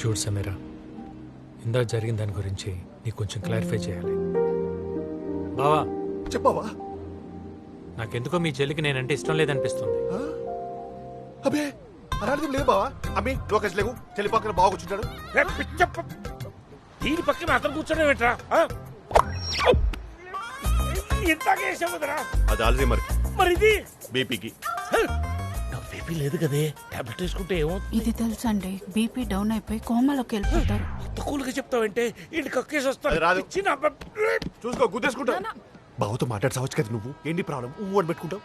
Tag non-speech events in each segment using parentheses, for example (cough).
చూడు సమీరా ఇందాక జరిగిన దాని గురించి నీకు కొంచెం క్లారిఫై చేయాలి. బావా చెప్పావా? నాకెందుకో మీ చెల్లికి నేనంటే ఇష్టం లేదనిపిస్తుంది. అబే అలాంటిది లేదు బావా. అమ్మి లోకేష్ లేవు చెల్లి పక్కన బాగా కూర్చుంటాడు. దీని పక్కన అతను కూర్చోడం ఏంట్రా? ఆ? ఇంతకే వేసాముదరా అది ఆల్రెడీ మరి. మరి ఇది బీపీకి బీపీ లేదు కదే. టాబ్లెట్ వేసుకుంటే ఏమో ఇది తెలుసండి. బీపీ డౌన్ అయిపోయి కోమలోకి వెళ్ళిపోతారు. (gasps) తక్కువగా చెప్తావంటే ఇంటి కక్కేసి వస్తాను. చిన్న చూసుకో గుద్దేసుకుంటా. బావతో మాట్లాడసావచ్చు కదా నువ్వు? ఏంటి ప్రాబ్లం? ఊ అని పెట్టుకుంటావు?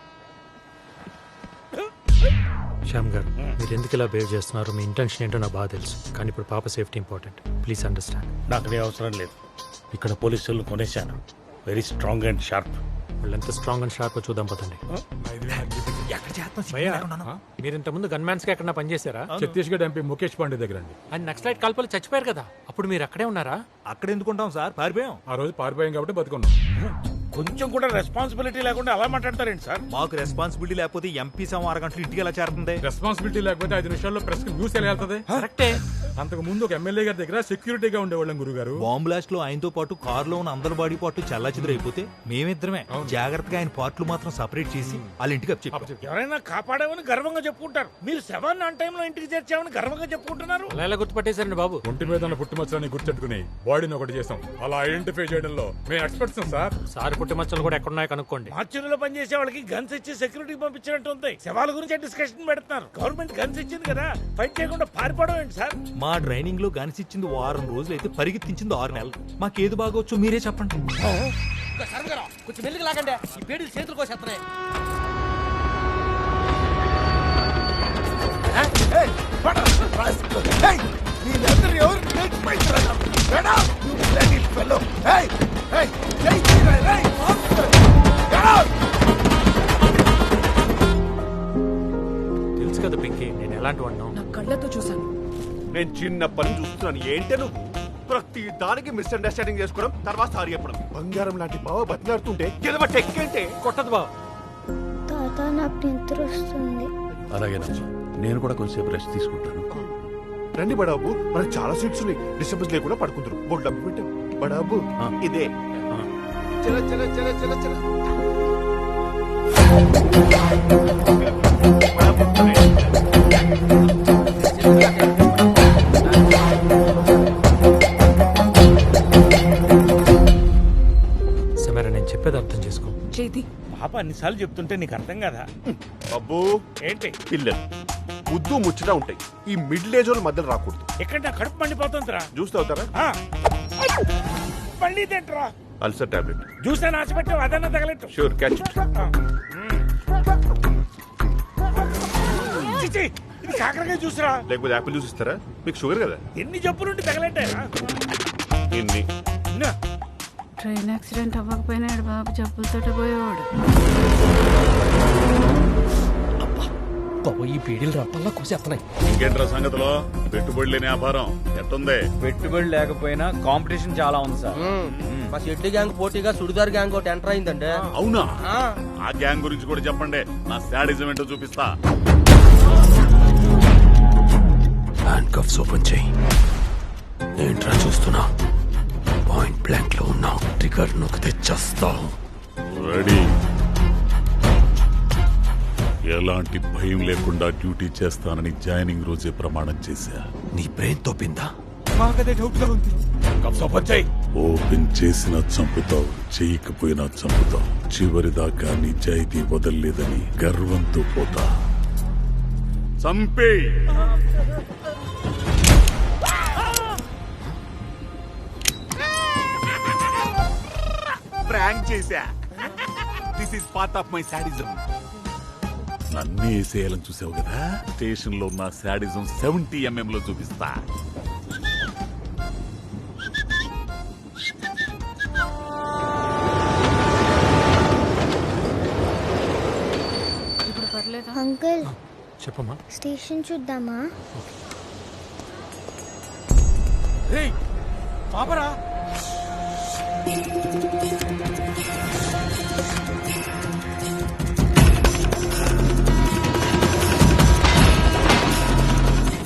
శ్యామ్ గారు మీరు ఎందుకు ఇలా బిహేవ్ చేస్తున్నారు? మీ ఇంటెన్షన్ ఏంటో నాకు బాగా తెలుసు. కానీ ఇప్పుడు పాప సేఫ్టీ ఇంపార్టెంట్. Please understand. నాకు నీ అవసరం లేదు. ఇక్కడ పోలీసులు కొనేశాను. Very strong and sharp. వాళ్ళు ఎంత స్ట్రాంగ్ అండ్ షార్ప్ చూద్దాం పదండి. భయ్యా, మీరు ఇంత ముందు గన్మ్యాన్స్కి ఎక్కడ పనిచేశారా? ఛత్తీస్గఢ్ ఎంపీ ముఖేష్ పాండే దగ్గర అండి ఆయన నక్సలైట్ కాల్పలు చచ్చిపోయారు కదా. అప్పుడు మీరు అక్కడే ఉన్నారా? అక్కడ ఎందుకుంటాం సార్? పారిపోయాం. ఆ రోజు పారిపోయాం కాబట్టి బతుకున్నాం. కొంచెం కూడా రెస్పాన్సిబిలిటీ లేకుండా అలా మాట్లాడతారేంటి సార్? మాకు రెస్పాన్సిబిలిటీ లేకపోతే ఎంపీ సమ అరగంటలు ఇంటికి ఎలా చేరుతుంది? రెస్పాన్సిబిలిటీ లేకపోతే ఐదు నిమిషాల్లో ప్రెస్ న్యూస్ ఎలా వెళ్తుంది? కరెక్టే అంతకు ముందు ఒక ఎమ్మెల్యే గారి దగ్గర సెక్యూరిటీగా ఉండేవాళ్ళం గురుగారు. బాంబ్ బ్లాస్ట్లో ఆయనతో పాటు కారులో ఉన్న అందరి బాడీ పార్ట్లు చల్లాచిదురైపోతే మేమిద్దరమే. జాగ్రత్తగా ఆయన పార్ట్లు మాత్రం సపరేట్ చేసి వాళ్ళ ఇంటికి చెప్పాం. ఎవరైనా కాపాడామని గర్వంగా చెప్పుకుంటారు. మీరు సెవెన్ ఆన్ టైంలో ఇంటికి చేర్చామని గర్వంగా చెప్పుకుంటున్నారు? అలా ఎలా గుర్తుపట్టేశారండి బాబు? ఒంటి మీద ఉన్న పుట్టుమచ్చలని గుర్తెట్టుకుని బాడీని ఒకటి చేసాం అలా ఐడెంటిఫై చేయడంలో మేము ఎక్స్పర్ట్స్ సార్. సారి పుట్టి మచ్చలు కూడా ఎక్కడున్నాయో కనుక్కోండి. మార్చురీలో పనిచేసే వాళ్ళకి గన్స్ ఇచ్చి సెక్యూరిటీ పంపించినట్టు ఉంది. శవాల గురించి డిస్కషన్ పెడుతున్నారు. గవర్నమెంట్ గన్స్ ఇచ్చింది కదా. ఫైట్ చేయకుండా పారిపోవడం ఏంటి సార్? మా ట్రైనింగ్లో గనిసిచ్చింది వారం రోజులు అయితే పరిగెత్తించింది ఆరు నెలలు. మాకేది బాగోచ్చు మీరే చెప్పండి. కొంచెం మెల్లిగా లాగండి. ఈ పేడీలు చేతులు కోసేస్తున్నాయి. తెలుసు కదా పింకీ నేను ఎలాంటి వాడినా నా కళ్ళతో చూశాను. నేను చిన్న పని చూస్తున్నాను. ఏంటే నువ్వు? ప్రతి దానికి మిస్అండర్స్టాండింగ్ చేసుకోవడం తర్వాత సారీ చెప్పడం. బంగారం లాంటి బావ బతిలాడుతుంటే గెలవ టెక్కేంటే కొట్టదు బావ. తాత నాకు నిద్ర వస్తుంది. అలాగే నేను కూడా కొంచెంసేపు రెస్ట్ తీసుకుంటాను. రండి బడాబు మనకు చాలా సీట్స్ ఉన్నాయి. డిస్టర్బెన్స్ లేకుండా పడుకుంటారు బోర్డు డబ్బు పెట్టాం. బడాబు. ఇదే. సమీరా నేను చెప్పేది అర్థం చేసుకో. చేతి పాప అన్నిసార్లు చెప్తుంటే నీకు అర్థం కదా? అబ్బో ఏంటి? పిల్లలు ముద్దు ముచ్చట ఉంటాయి. ఈ మిడిల్ ఏజ్ వాళ్ళ మధ్యలో రాకూడదు. ఎక్కడ నా కడుపు మండిపోతుందిరా? జ్యూస్ తాగుతారా ఆ. మళ్ళీ తింటరా అల్సర్ టాబ్లెట్. జ్యూస్ అని ఆశపెట్టావు? అదన్నా తగలెట్టు. షూర్ క్యాచ్ చిచి, ఇది కాకరకాయ జ్యూస్రా లేకపోతే యాపిల్ జ్యూస్ ఇస్తారా? మీకు షుగర్ కదా? ఎన్ని జబ్బులుంటే తగలెట్టారా ఇన్ని నా, ట్రైన్ యాక్సిడెంట్ అవ్వకపోయినాడు బాబు జబ్బులతో పోయేవాడు బాబు ఈ పేడీలు రప్పల్లా కోసేస్తున్నాయి. ఇంకేంట్రా సంగతిలో? పెట్టుబడి లేని వ్యాపారం. ఎట్టుంది? పెట్టుబడి లేకపోయినా కాంపిటీషన్ చాలా ఉంది సార్. మా షెడ్డి గ్యాంగ్ పోటీగా సుడిదార్ గ్యాంగ్ ఒకటి ఎంటర్ అయిందంటే అవునా? ఆ. గ్యాంగ్ గురించి కూడా చెప్పండి. నా శాడిజం ఏంటో చూపిస్తా. హ్యాండ్ కఫ్స్ ఓపెన్ చేయి. ఏంట్రా చూస్తున్నా? పాయింట్ బ్లాంక్లో ఉన్నావు ట్రిగర్ నొక్కితే చస్తావు రెడీ ఎలాంటి భయం లేకుండా డ్యూటీ చేస్తానని జాయినింగ్ రోజే ప్రమాణం చేశా. నీ బ్రెయిన్ తోపిందా? మాకదే డౌట్గా ఉంది. ఓపెన్ చేసినా చంపుతావు చేయకపోయినా చంపుతావు. చివరిదాకా నిజాయితీ వదల్లేదని గర్వంతో పోతా. చంపే! ప్రాంక్ చేశా. This is part of my sadism నన్ను వేసేయాలని చూసావు కదా? స్టేషన్లో నా శాడిజం సెవెంటీ ఎంఎం లో చూపిస్తా. అంకుల్ చెప్పమ్మా. స్టేషన్ చూద్దామా? పాపరా.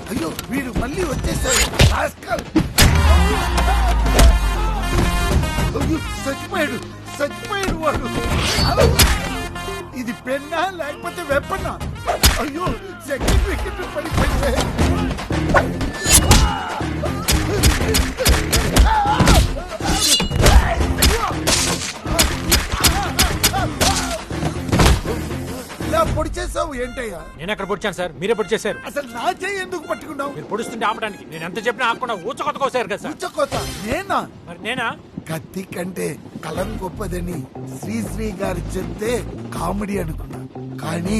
అయ్యో వీడు మళ్ళీ వచ్చేసాడు. అయ్యో, చచ్చిపోయాడు చచ్చిపోయాడు వాడు. ఇది పెన్నా లేకపోతే వెప్పన్నా? అయ్యో పడిపోయింది. ఇలా పొడి చేసావు ఏంటయ్యా? నేను ఎక్కడ పొడిచాను సార్? మీరే పొడి చేశారు. అసలు నా చేయి ఎందుకు పట్టుకున్నావు? మీరు పొడుస్తుంటే ఆపడానికి. నేను ఎంత చెప్పినా ఆపకుండా ఊచకొత్త కోసారు కదా సార్. ఉచ్చకోత నేనా? మరి నేనా? కత్తి కంటే కలం గొప్పదని శ్రీశ్రీ గారు చెప్తే కామెడీ అనుకున్నా. కానీ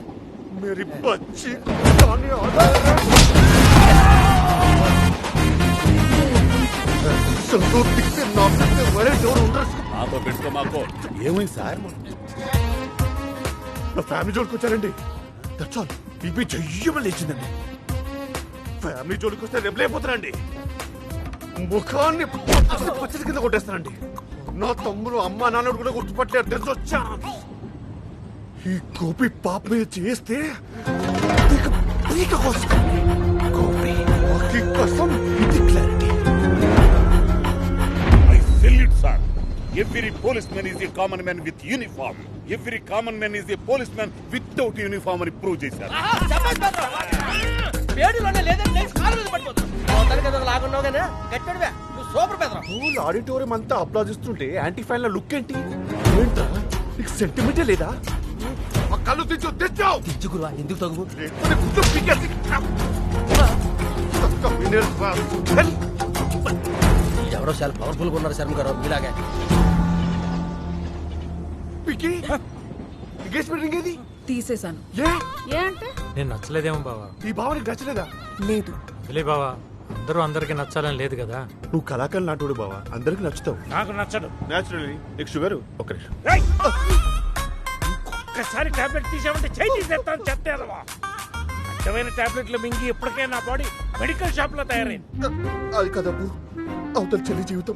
పెట్టుకో మాకో. ఏమైంది సార్? నా ఫ్యామిలీ జోలికి వచ్చారండి. దట్స్ ఆల్ బీపీ చెయ్యమని లేచిందండి. ఫ్యామిలీ జోలికి వస్తే రెబలైపోతానండి ముఖాన్ని పచ్చడి కింద కొట్టేస్తానండి. నా తమ్ముడు అమ్మ నాన్నడు కూడా గుర్తుపట్టలేరు తెలిసి? వచ్చాను. ఈ గోపి పాప మీద చేస్తే గోపి ఆకి కసం ఇది clarity I salute sir every policeman is a common man with uniform every common man is a policeman without uniform అని ప్రూవ్ చేశారు స్కూల్ ఆడిటోరియం అంతా అప్లాజిస్తుంటే యాంటీ ఫ్యాన్ లుక్ ఏంటి? ఏంట్రా? నీకు సెంటిమెంటే లేదా? కళ్ళు తెచ్చు తెచ్చావు. తెచ్చుకురా ఎందుకు తగు. ఎవరో చాలా పవర్ఫుల్గా ఉన్నారు శర్మ గారు ఇలాగే పికి? ఎంగేజ్మెంట్ రింగ్ ఏది? తీసేశాను. ఏ? ఏ అంటే? నేను నచ్చలేదేమో బావా. ఈ భావనకి నచ్చలేదా? లేదు. తెలియ బావా అందరూ అందరికీ నచ్చాలని లేదు కదా. నువ్వు కళాకారులు నాటోడు బావా అందరికి నచ్చుతావు. నాకు నచ్చడు నేచురల్లీ నీకు షుగర్ ఒక నిమిషం! ఒక్కసారి టాబ్లెట్ తీసామంటే చేయి తీసేస్తాను చెత్తేదవా అడ్డమైన టాబ్లెట్లు మింగి ఇప్పటికే నా బాడీ మెడికల్ షాప్లో తయారైంది అది కదబ్బు అవతల చెల్లి జీవితం.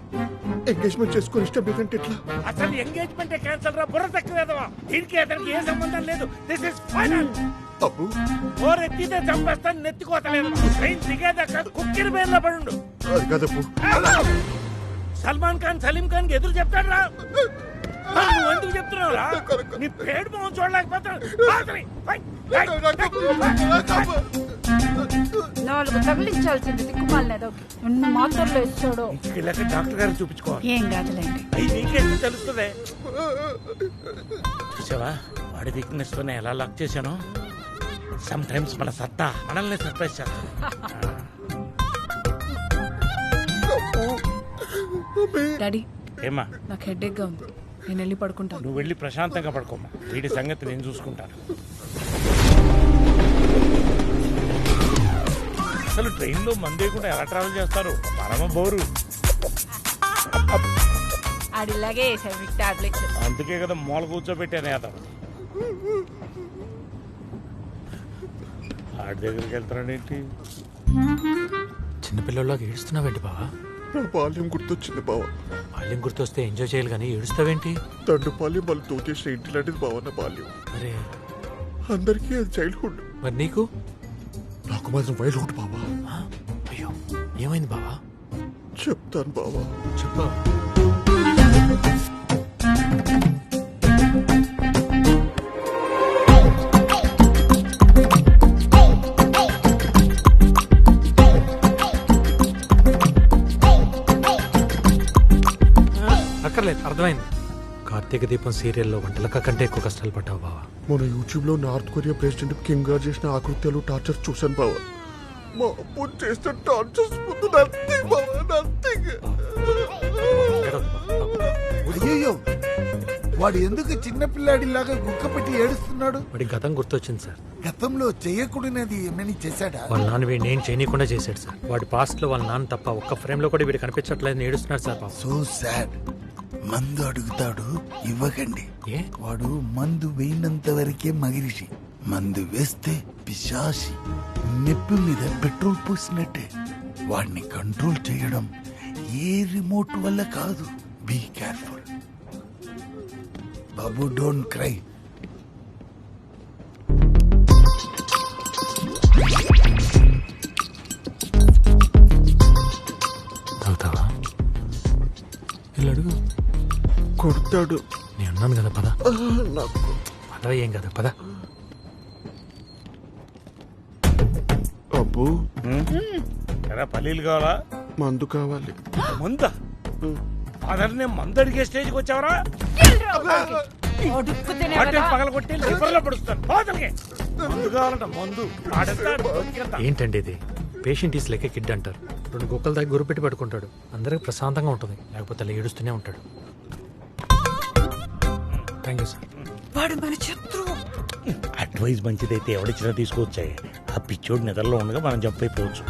ఎంగేజ్మెంట్ చేసుకొని ఇష్టం లేదంటే ఎట్లా? అసలు ఎంగేజ్మెంట్ క్యాన్సల్ రా బుర్ర తక్కువేదవా దీనికి అతనికి ఏ సంబంధం లేదు. దిస్ ఇస్ ఫైనల్ అబ్బు. ఓర్ ఎత్తితే చంపేస్తాను నెత్తికోతలేదు ట్రైన్ దిగేదాకా కుక్కిరి బేర్లో పడుండు. అది కదబ్బు సల్మాన్ ఖాన్ సలీం ఖాన్ ఎదురు చెప్తాడు రా. నువ్వు ఎందుకు చెప్తున్నావు రా నీ పేడు మొహం ఫై. నాలుగు తగిలించాల్సింది దిక్కుమాలినది. ఉన్న మాత్రలో ఇస్తాడు. వెళ్ళాక డాక్టర్ గారు చూపించుకోవాలి. ఏం కాదులేండి నీకేం తెలుస్తుంది? చూసావా? వాడి వీక్నెస్ తోనే ఎలా లాక్ చేశాను? సమ్ టైమ్స్ మన సత్తా మనల్ని సర్ప్రైజ్ చేస్తాం. డాడీ ఏమా నాకు హెడేక్గా ఉంది. నేను వెళ్ళి పడుకుంటాను. నువ్వు వెళ్ళి ప్రశాంతంగా పడుకోమా వీడి సంగతి నేను చూసుకుంటాను. అసలు ట్రైన్లో మందే కూడా ఎలా ట్రావెల్ చేస్తారు? పరమ బోరు. ఆడిలాగే వేసాడు మీకు టాబ్లెట్స్. అందుకే కదా మూల కూర్చోబెట్టాను అతను ఆడి దగ్గరికి వెళ్తాడేంటి చిన్నపిల్లల్లోకి ఏడుస్తున్నావేంటి బావా? నా బాల్యం గుర్తొచ్చింది బావా. వాళ్ళేం గుర్తొస్తే ఎంజాయ్ చేయాలి కానీ ఏడుస్తావేంటి? తండ్రి బాల్యం వాళ్ళు తోచేసిన ఇంటి లాంటిది బావా నా బాల్యం. అరే. అందరికీ అది చైల్డ్హుడ్ మరి నీకు? నాకు మాత్రం వైల్డ్హుడ్ బావా? అయ్యో ఏమైంది బావా? చెప్తాను బావా. చెప్పు. దీపం సీరియల్లో వంటలక కంటే ఎక్కువ కష్టాలు పడ్డావు బావా. మన యూట్యూబ్లో నార్త్ కొరియా ప్రెసిడెంట్ కిమ్ గారు చేసిన ఆకృత్యాలు టార్చర్ చూశాను బావ. మా అప్పు చేసిన టార్చర్స్ ముందు నథింగ్ బావ నథింగ్ అయ్యో వాడు ఎందుకు చిన్నపిల్లాడిలాగా గుక్క పెట్టి ఏడుస్తున్నాడు? వాడి గతం గుర్తొచ్చింది సార్. గతంలో చేయకూడనిది ఏమని చేశాడా? వాళ్ళ నాన్న వీడిని ఏం చేయనీయకుండా చేశాడు సార్. వాడి పాస్ట్లో వాళ్ళ నాన్న తప్ప ఒక్క ఫ్రేమ్లో కూడా వీడు కనిపించట్లేదు ఏడుస్తున్నాడు సార్ సో సాడ్ మందు అడుగుతాడు ఇవ్వకండి. ఏ? వాడు మందు వేయినంత వరకే మగిరిషి. మందు వేస్తే పిశాసి నెప్పి మీద పెట్రోల్ పోసినట్టే. వాడిని కంట్రోల్ చేయడం ఏ రిమోట్ వల్ల కాదు. Be careful. Babu don't cry. కొడతాడు. నేను కదా పద. నాకు. పద ఏం కదా పద. అబ్బు. ఎరా పల్లీలు కావాలా? మందు కావాలి. మందా? ఫాదర్నే మందు అడిగే స్టేజ్కి వచ్చావరా? పగలగొట్టి లివర్లో పడుస్తాను. బాధలకి మందు కావాలంట మందు. ఏంటండి ఇది? పేషెంట్ ఈస్ లెక్క కిడ్ అంటారు. రెండు గుక్కల దగ్గర గురు పెట్టి పడుకుంటాడు. అందరికి ప్రశాంతంగా ఉంటుంది. లేకపోతే అలా ఏడుస్తూనే ఉంటాడు. థ్యాంక్ యూ సార్ వాడు మన శత్రువు అడ్వైస్ మంచిదైతే ఎవడిచ్చినా తీసుకొచ్చాయి ఆ పిచ్చోడు నిద్రలో ఉండగా మనం జంప్ అయిపోవచ్చు.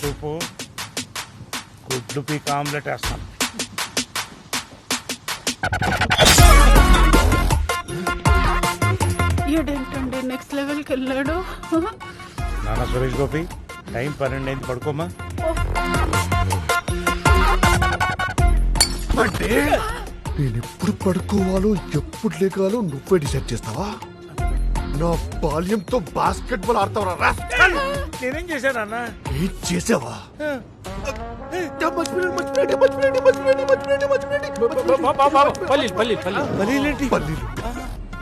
సూపు గుడ్లు పీక్ ఆమ్లెట్ వేస్తాను ఏంటండి నెక్స్ట్ లెవెల్కి వెళ్ళాడు? నాన్న సురేష్ గోపి టైం పన్నెండు అయింది పడుకోమా? అంటే నేను ఎప్పుడు పడుకోవాలో ఎప్పుడు లేకాలో నువ్వే డిసైడ్ చేస్తావా? నా బాల్యంతో బాస్కెట్ బాల్ ఆడతావరా? నేనేం చేశాను అన్న? ఏం చేసావా?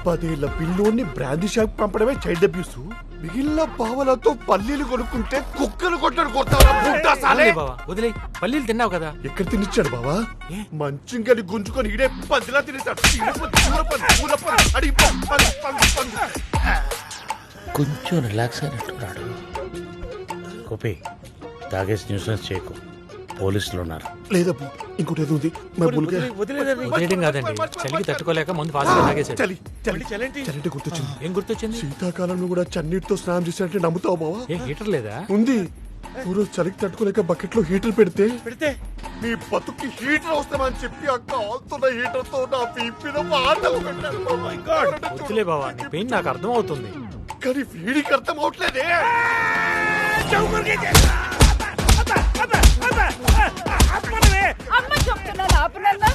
పదేళ్ళ పిల్లోని బ్రాందీ షాప్ పంపడమే చైల్డ్ అబ్యూస్. మిగిలిన పావలతో పల్లీలు కొనుక్కుంటే కుక్కలు కొట్టాడు కొడతావరా బుడ్డా సాలే. వదిలే బావా వదిలే పల్లీలు తిన్నావు కదా? ఎక్కడ తినిచ్చాడు బావా? మంచింగని గుంజుకొని ఇడే పందిలా పంది. కొంచెం రిలాక్స్ అయినట్టున్నాడు. గోపి తాగేసి న్యూసెన్స్ చేయకు. పోలీసులు ఉన్నారు లేదబ్బు ఇంకోటి ఏదో ఉంది. మా బుల్గా వదిలేయడం కాదండి. చలికి తట్టుకోలేక ముందు ఫాస్ట్గా చలి చలి. చలి గుర్తొచ్చింది. ఏం గుర్తొచ్చింది? శీతాకాలంలో కూడా చన్నీటితో స్నానం చేసినట్టే నమ్ముతావు బావా? ఏ హీటర్ లేదా? ఉంది. ఊరు చలికి తట్టుకోలేక బకెట్లో హీటర్ పెడితే పెడితే? నీ బతుకి హీటర్ అవసరమని చెప్పి ఆ కాల్తున్న హీటర్తో నా పీపీన మాటలు. వద్దులే బావా నీ పెయిన్ నాకు అర్థం అవుతుంది కానీ వీడికి అర్థం అవట్లేదే చెప్తున్నాను ఆపనన్నా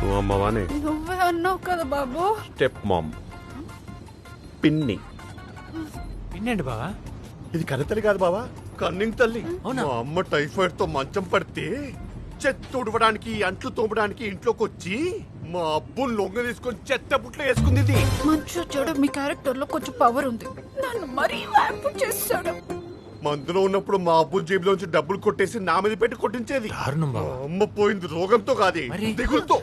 నువ్వు అమ్మవానే. నువ్వే అన్నావు కదా బాబు. Step mom. పిన్ని. పిన్నండి బావా? ఇది కన్నతల్లి కాదు బావా కన్నింగ్ తల్లి. అవునా? మా అమ్మ టైఫాయిడ్తో మంచం పడితే చెత్త తుడవడానికి అంట్లు తోమడానికి ఇంట్లోకి వచ్చి మా అబ్బు లొంగ తీసుకొని చెత్త బుట్లో వేసుకుంది ఇది. మంచు చెడు మీ క్యారెక్టర్లో కొంచెం పవర్ ఉంది. నన్ను మరీ వ్యాంపు చేస్తాడు మందులో ఉన్నప్పుడు మా అబ్బు జేబులోంచి డబ్బులు కొట్టేసి నా మీద పెట్టి కొట్టించేది. దారుణం బావా. అమ్మ పోయింది రోగంతో కాదే. మరి? దిగులతో.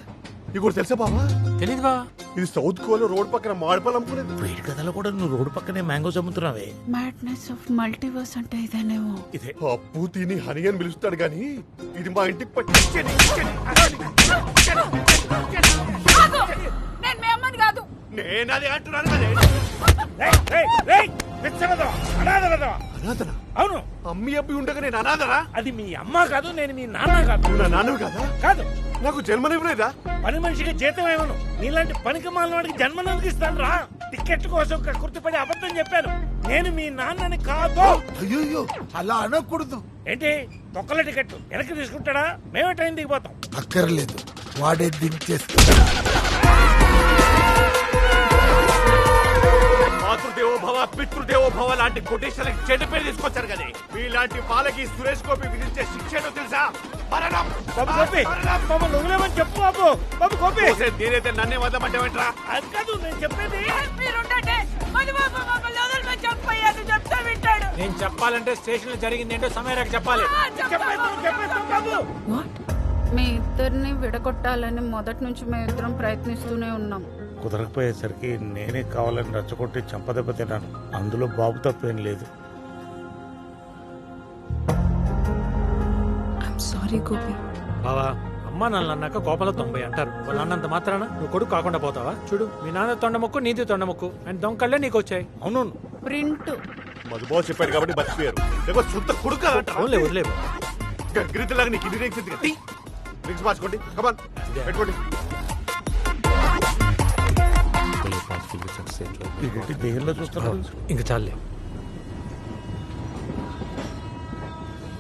కూడా తెలుసా బావా? తెలీదు బా ఇది సౌత్ కోలో రోడ్ పక్కన మాడిపాలు అమ్ముకునేది. వేడి కథలో కూడా నువ్వు రోడ్డు పక్కనే మ్యాంగోస్ అమ్ముతున్నావే. మ్యాడ్నెస్ ఆఫ్ మల్టీవర్స్ అంటే ఇదేనేమో. ఇదే. అప్పు తిని హని అని పిలుస్తాడు కానీ ఇది మా ఇంటికి పట్టించండి కాదు నేను అది అంటున్నాను. అనాథనా? అవును. అమ్మి అబ్బి ఉండగా నేను అనాథనా? అది మీ అమ్మ కాదు నేను మీ నాన్న కాదు. నా నాన్నవి కదా? కాదు. నాకు జన్మనివ్వలేదా? పని మనిషికి జీతం ఏమను? నీలాంటి పనికి మాలిన వాడికి జన్మనందుకు ఇస్తాను రా. టికెట్ కోసం కృతిపడి అబద్ధం చెప్పాను. నేను మీ నాన్నని కాదు. అయ్యో అలా అనకూడదు. ఏంటి? తొక్కల టికెట్ వెనక్కి తీసుకుంటాడా? మేమే ట్రైన్ దిగిపోతాం. అక్కర్లేదు. వాడే దించేస్తాడు. మాతృదేవో భవ పితృదేవో భవ లాంటి కొటేషన్లకి చెడ్డ పేరు తీసుకొచ్చారు కదా. మీలాంటి వాళ్ళకి సురేష్ గోపి విధించే శిక్ష ఏంటో తెలుసా? మరణం! బాబు గోపి బాబు నువ్వులేమని చెప్పు బాబు. బాబు గోపి! ఓసే నేనైతే నన్నే వదలమంటావేంట్రా? అది కాదు నేను చెప్పేది. చెప్పాలంటే స్టేషన్లో జరిగింది ఏంటో సమయానికి చెప్పాలి. మీ ఇద్దరిని విడగొట్టాలని మొదటి నుంచి మేము ఇద్దరం ప్రయత్నిస్తూనే ఉన్నాం. కుదరకపోయేసరికి నేనే కావాలని రచ్చగొట్టి చంపదెబ్బ తిన్నాను. అందులో బాబు తప్పేం లేదు. సారీ గోపి బావా అమ్మ నాన్న అన్నాక కోపంలో తొంభై అంటారు. వాళ్ళ అన్నంత మాత్రాన నువ్వు కొడుకు కాకుండా పోతావా? చూడు మీ నాన్న తొండముక్కు నీది తొండముక్కు అండ్ దొంగళ్ళే నీకు వచ్చాయి. అవును. ప్రింట్. మధుబాబు చెప్పాడు కాబట్టి బతికిపోయారు. లేకపోతే శుద్ధ కొడుకు అవునులే వదిలేవు. గరితలాగా నీకు ఇది రింగ్స్ ఎందుకు రింగ్స్ మార్చుకోండి. కమాన్ పెట్టుకోండి. ఇంక చాలే